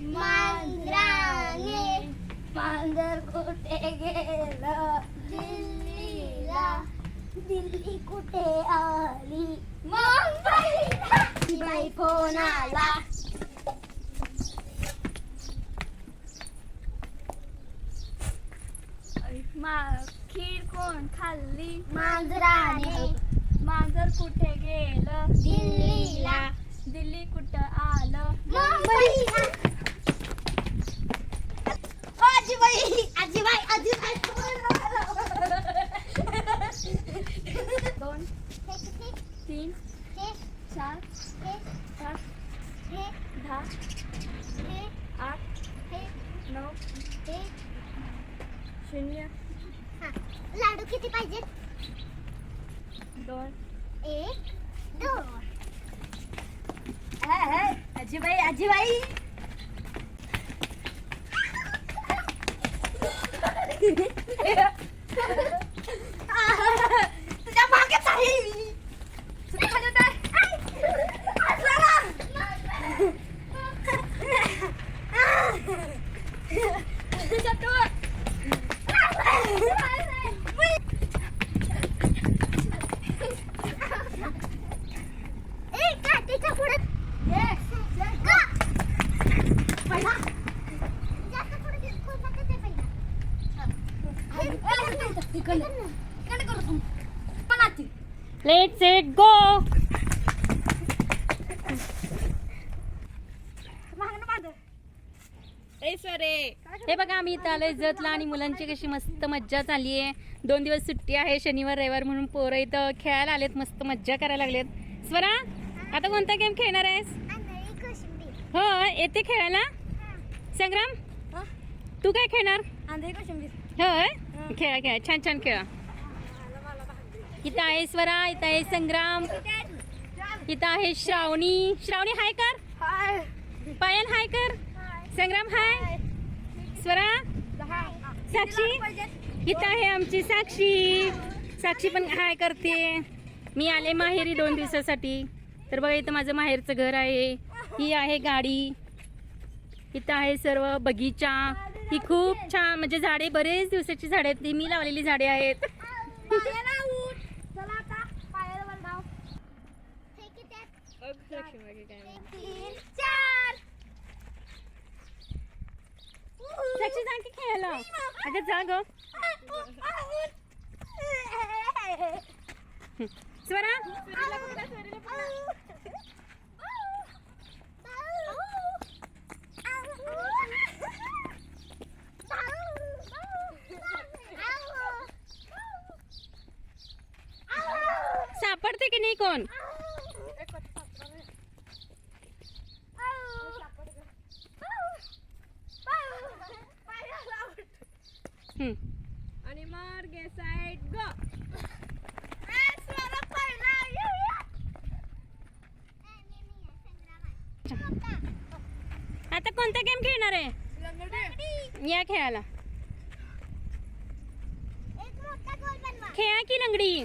मांजराने मांजर कुठे गेलं? दिल्लीला. दिल्ली कुठे आली? मुंबईला. बाई फोन आला. खीर कोण खाल्ली? मांजराने. मांजर कुठे गेलं? दिल्लीला. दिल्ली कुठं आलं? मुंबईला. आजीबाई आजीबाई आजीबाई दोन तीन चार पाच दहा आठ नऊ शून्य लाडू किती पाहिजेत दोन एक दोन आजीबाई आजीबाई तुझ्या मागेच आहे मी. तुझ्या मागेच आहे. ए, काठीच्या पुढे. का? पहिला. जास्त पुढे घे, खूप नका ते पहिला. ए, इकडनं. इकडनं. इकडनं करू थांब. पण आती. Let set go. हे बघा आम्ही इथं आलोय जतला आणि मुलांची कशी मस्त मज्जा चालली आहे दोन दिवस सुट्टी आहे शनिवार रविवार म्हणून पोरं इथं खेळायला आलेत मस्त मज्जा करायला लागलेत स्वरा आता कोणता गेम खेळणार आहेस. हो येते खेळायला संग्राम हा? तू काय खेळणार. होय खेळा खेळा. छान छान खेळा. इथं आहे स्वरा इथं आहे संग्राम इथं आहे श्रावणी. श्रावणी हाय कर. पायल हाय कर. संग्राम हाय. स्वरा. साक्षी. इथं आहे आमची साक्षी. साक्षी पण हाय करते. मी आले माहेरी दोन दिवसासाठी. तर बघा इथं माझं माहेरचं घर आहे. ही आहे गाडी. इथं आहे सर्व बगीचा. ही खूप छान म्हणजे झाडे बरेच दिवसाची झाडे आहेत ती. मी लावलेली झाडे आहेत. हे खेळायला. अगं जा ग. स्वरा. सापडते की नाही हम्म. आणि मार्गे साईड गो आता कोणता गेम खेळणार आहे? या खेळायला खेळा की लंगडी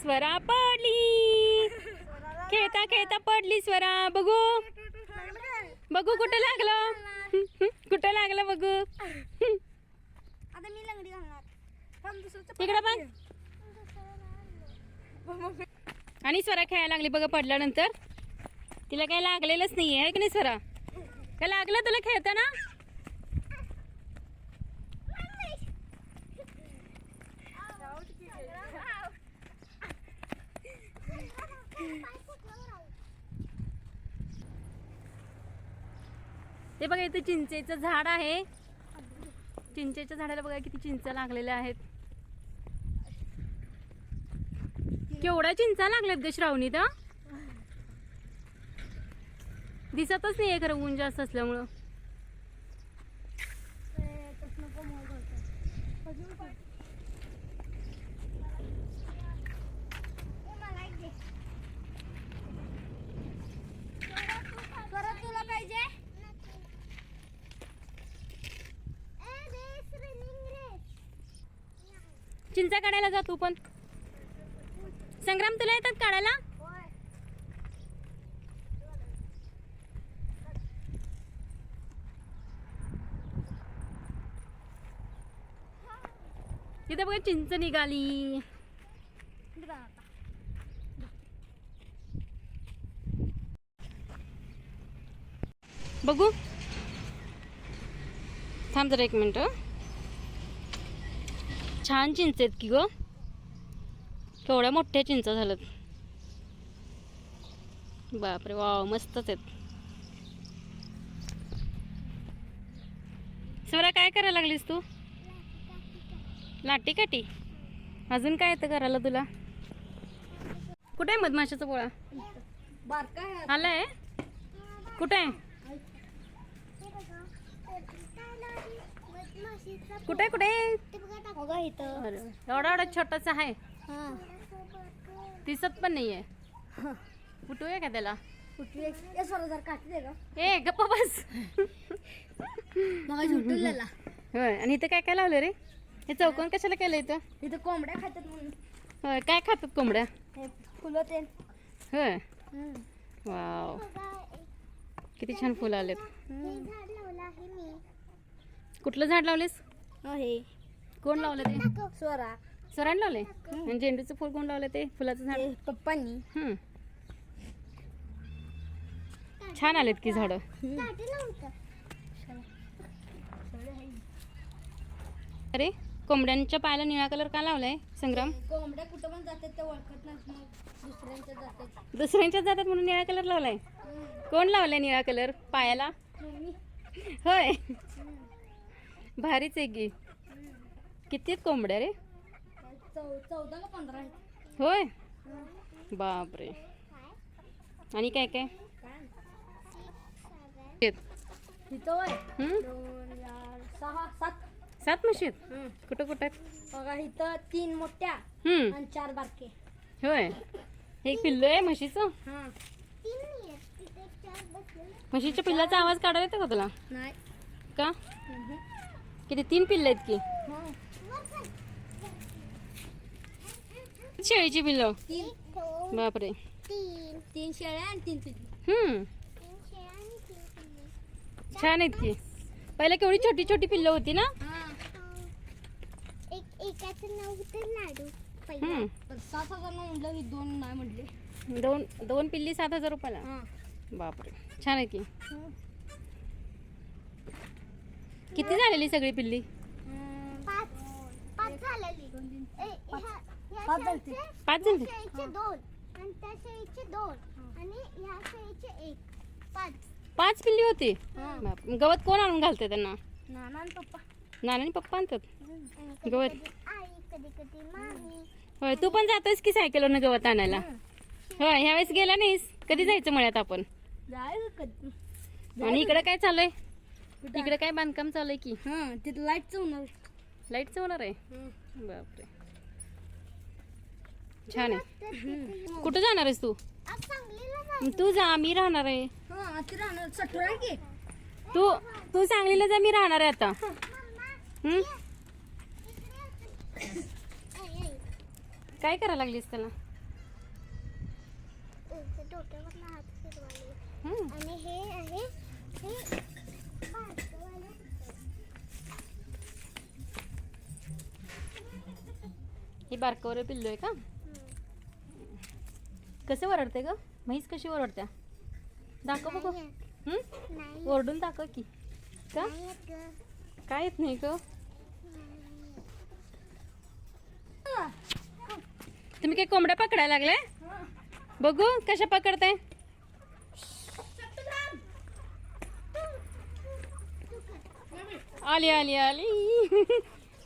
स्वरा पडली. खेळता खेळता पडली स्वरा. बघू. बघू कुठं लागलं. कुठं लागलं बघू. आता मी लंगडी घालणार. इकडं बघ. आणि स्वरा खेळायला लागली बघा पडल्यानंतर. तिला काही लागलेलंच नाही आहे की नाही स्वरा? का लागलं तुला खेळताना? ते बघा इथे चिंचेचं झाड आहे. चिंचेच्या झाडाला बघा किती चिंच लागलेल्या आहेत. केवढ्या चिंचा लागल्यात ग श्रावणी तर? दिसतच नाही खरं ऊन जास्त असल्यामुळं. चिंचा काढायला जा तू पण. संग्राम तुला येतात काढायला? तिथे बघा चिंच निघाली. बघू. थांब जरा एक मिनटं. छान चिंच आहेत की ग. केवढ्या मोठ्या चिंचा झाल्यात. बापरे वाव मस्तच आहेत. स्वरा काय करायला लागलीस तू? लाटी काटी अजून काय येतं करायला तुला? कुठे आहे मधमाशाचा पोळा? आलाय? कुठे आहे? कुठे कुठे? एवढा एवढा छोटासा आहे. हा. दिसत पण नाहीये. कुठूया का त्याला? ए गप्पा बस. होय आणि इथं काय काय लावलं रे? हे चौकोन कशाला केलं इथं? इथं कोंबड्या खातात म्हणून. होय काय खातात कोंबड्या? फुलं ते. होय. वाव. किती छान फुलं आलेत. कुठलं झाड लावलेस? आहे कोण लावलं ते? स्वरा. सरांनी लावले आणि झेंडूचं फुल कोण लावलं ते? फुलाचं झाड? पप्पांनी. हम्म. छान आलेत की झाडं. अरे कोंबड्यांच्या पायाला निळा कलर का लावलाय? संग्राम? कोंबड्या कुठं पण जातात ते ओळखत मग. दुसऱ्यांच्या जातात. दुसऱ्यांच्या जातात म्हणून निळा कलर लावलाय? कोण लावलाय निळा कलर? पायाला? होय. भारीच आहे की. किती कोंबड्या रे? चौदा का पंधरा होय? बापरे. आणि काय काय? सहा सात. सात कुठं कुठं? बघा इथं तीन मोठ्या हम्म. आणि चार बारके. होय. हे एक पिल्लू आहे म्हशीचं? म्हशीच्या पिल्लाचा आवाज काढायला येतो का तुला? नाही. का? किती? तीन पिल्ल आहेत की? शेळीची पिल्लं. बापरे. तीन शेळ्या आणि तीन पिल्ली. हम्म. छान आहेत की. पहिला केवढी छोटी छोटी पिल्लं होती ना? दोन नाही म्हटले. दोन दोन पिल्ली सात हजार रुपयाला. बापरे. छान आहे की. किती झालेली सगळी पिल्ली? पाच. पाच झालेली. पाच झालते पाच झाली. शेळीचे दोन. आणि त्या शेळीचे दोन. आणि ह्या शेळीचे एक. पाच. पाच पिल्ली होती? हा. बाप गवत कोण आणून घालते त्यांना? नाना आणि पप्पा. नाना आणि पप्पा आणतात? गवत. आई कधी कधी मामी. होय तू पण जातोस की सायकलवरनं गवत आणायला? होय ह्या वेळेस गेला नाहीस? कधी जायचं मळ्यात आपण? जायचं कधी? आणि इकडे काय चालू आहे इकडे काय बांधकाम चालू आहे की? हा तिथं लाईटच होणार. लाईटचं होणार आहे? बापरे. छान आहे. कुठं जाणार आहेस तू? तू जा मी राहणार आहे. हा ती राहणार. सटोरा की? तू तू सांगलीला जा मी राहणार आहे आता. हम्म? काय करायला लागलीस त्याला. आणि हे आहे हे बारकावर पिल्लू आहे का? कसं वरडते ग? म्हैस कशी ओरडत्या दाखव बघ. ओरडून दाखव की. का? काय येत नाही ग? तुम्ही काही कोंबड्या पकडायला लागल्या? बघू कशा पकडताय. आली आली आली.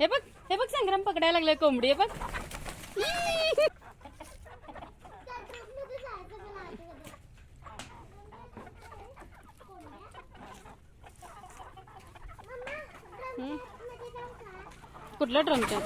हे बघ हे बघ संग्राम पकडायला लागलाय कोंबडी हे बघ. कुठला ट्रमच्या